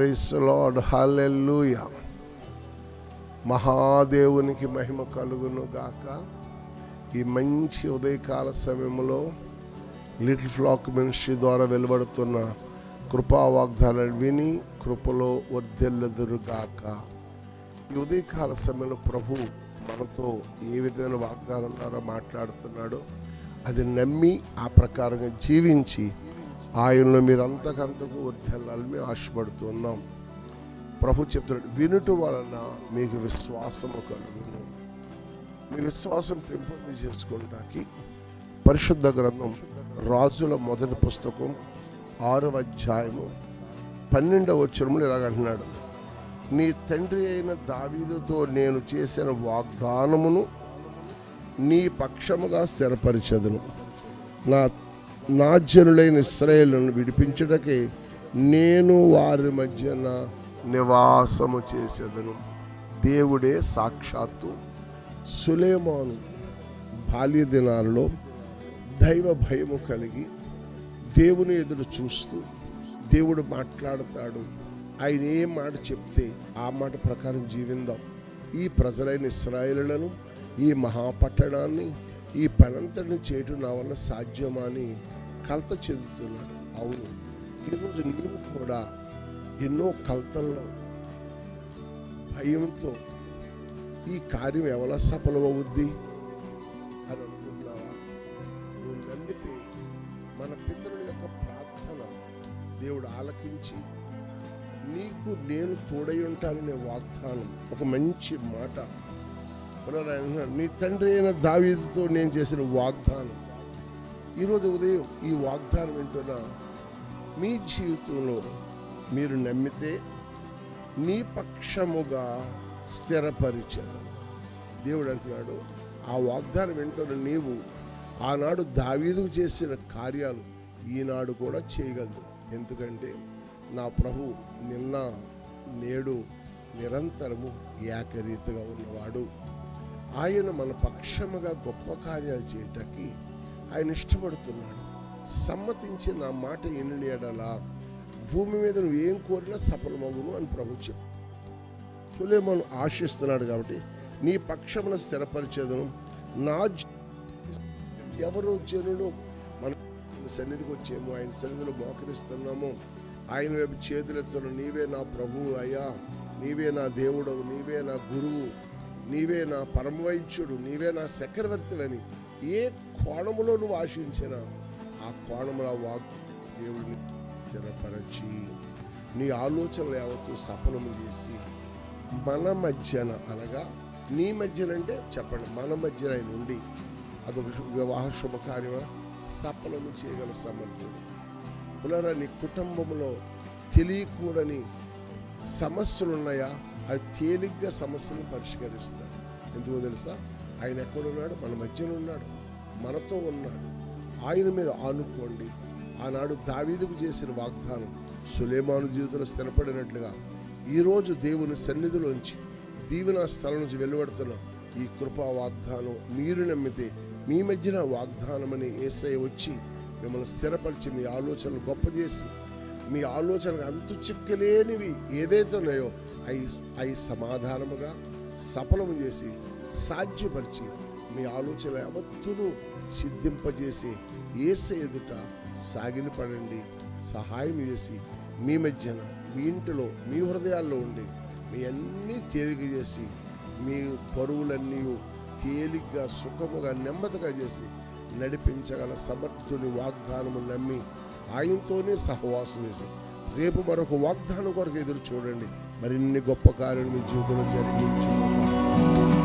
Price lord hallelujah మహాదేవునికి మహిమ కలుగును గాక. ఈ మంచి ఉదయకాల సమయంలో లిటిల్ ఫ్లాక్ మినిస్ట్రీ ద్వారా వెలువడుతున్న కృపా వాగ్దానాన్ని విని కృపలో వర్ధిల్లుదురు గాక. ఈ ఉదయకాల సమయంలో ప్రభు మనతో ఏ విధమైన వాగ్దానం ద్వారా మాట్లాడుతున్నాడో అది నమ్మి ఆ ప్రకారంగా జీవించి ఆయనలో మీరు అంతకంతకు వర్ధిల్లాలని మేము ఆశపడుతున్నాం. ప్రభు చెప్తున్నాడు వినుట వలన మీకు విశ్వాసము కలుగుతుంది మీ విశ్వాసం పెంపొంది చేసుకోవడానికి పరిశుద్ధ గ్రంథం రాజుల మొదటి పుస్తకం ఆరవ అధ్యాయము పన్నెండవ వచ్చరములు ఇలాగంటున్నాడు నీ తండ్రి అయిన దావీదుతో నేను చేసిన వాగ్దానమును నీ పక్షముగా స్థిరపరిచదును. నా నా జనులైన ఇస్రాయేళ్ళను విడిపించుటకే నేను వారి మధ్యన నివాసము చేసేదను. దేవుడే సాక్షాత్తు సులేమాను బాల్య దినాలలో దైవ భయము కలిగి దేవుని ఎదురు చూస్తూ దేవుడు మాట్లాడతాడు. ఆయన ఏ మాట చెప్తే ఆ మాట ప్రకారం జీవిందాం. ఈ ప్రజలైన ఇస్రాయేలులను ఈ మహాపట్టణాన్ని ఈ పనంతటిని చేయటం నా వల్ల సాధ్యమా అని కలత చెందుతున్నాడు. అవును. ఈరోజు నీవు కూడా ఎన్నో కలతల్లో భయంతో ఈ కార్యం ఎవల సఫలమవుద్ది అని అనుకుంటున్నావా? నువ్వు నమ్మితే మన పితరుల యొక్క ప్రార్థన దేవుడు ఆలకించి నీకు నేను తోడై ఉంటాననే వాగ్దానం ఒక మంచి మాట పునరాయ నీ తండ్రి అయిన దావీదుతో నేను చేసిన వాగ్దానం. ఈరోజు ఉదయం ఈ వాగ్దానం వింటున్న మీ జీవితంలో మీరు నమ్మితే మీ పక్షముగా స్థిరపరిచాడు. దేవుడు అంటున్నాడు ఆ వాగ్దానం వింటున్న నీవు ఆనాడు దావీదుకు చేసిన కార్యాలు ఈనాడు కూడా చేయగలదు. ఎందుకంటే నా ప్రభు నిన్న నేడు నిరంతరము ఏకరీతిగా ఉన్నవాడు. ఆయన మన పక్షముగా గొప్ప కార్యాలు చేయటానికి ఆయన ఇష్టపడుతున్నాడు. సమ్మతించి నా మాట ఎన్ని ఎడలా? భూమి మీద నువ్వు ఏం కోరినా సఫలమగును అని ప్రభు చెప్పు. సులేమను ఆశిస్తున్నాడు కాబట్టి నీ పక్షమున స్థిరపరిచేదను నా ఎవరో ఎవరు జనులు మన సన్నిధికి వచ్చేమో ఆయన సన్నిధిలో మోకరిస్తున్నాము. ఆయన వైపు చేతులెత్తున్న నీవే నా ప్రభువు అయ్యా. నీవే నా దేవుడవు. నీవే నా గురువు. నీవే నా పరమవైద్యుడు నీవే నా చక్రవర్తివని ఏ కోణములో నువ్వు ఆశించినా ఆ కోణములో వాక్ దేవుడిని స్థిరపరచి నీ ఆలోచనలు యావత్తు సఫలము చేసి మన మధ్యన అనగా నీ మధ్యన అంటే చెప్పండి మన మధ్యన ఆయన ఉండి అదొక వివాహ శుభకార్యమా? సఫలము చేయగల సమర్థుడు. పునరా నీ కుటుంబంలో తెలియకూడని సమస్యలు ఉన్నాయా అది తేలిగ్గా సమస్యను పరిష్కరిస్తాడు. ఎందుకో తెలుసా? ఆయన ఎక్కడున్నాడు? మన మధ్యలో ఉన్నాడు. మనతో ఉన్నాడు. ఆయన మీద ఆనుకోండి. ఆనాడు దావీదుకు చేసిన వాగ్దానం సులేమాను జీవితంలో స్థిరపడినట్లుగా ఈరోజు దేవుని సన్నిధిలోంచి దీవెన స్థలం నుంచి వెలువడుతున్న ఈ కృపా వాగ్దానం మీరు నమ్మితే మీ మధ్యన వాగ్దానమని ఏసై వచ్చి మిమ్మల్ని స్థిరపరిచి మీ ఆలోచనలు గొప్ప చేసి మీ ఆలోచనకు అంతు చిక్కలేనివి ఏదైతే ఉన్నాయో అయి అయి సమాధానముగా సఫలము చేసి సాధ్యపరిచి మీ ఆలోచన యావత్తును సిద్ధింపజేసి ఏసే ఎదుట సాగిలపడండి సహాయం చేసి మీ మధ్యన మీ ఇంటిలో మీ హృదయాల్లో ఉండి మీ అన్నీ తేలిక చేసి మీ పరువులన్నీ తేలిగ్గా సుఖముగా నెమ్మదిగా చేసి నడిపించగల సమర్థుని వాగ్దానము నమ్మి ఆయనతోనే సహవాసం చేసి రేపు మరొక వాగ్దానం కొరకు ఎదురు చూడండి. మరిన్ని గొప్ప కార్యాలు మీ జీవితంలో జరిగించు.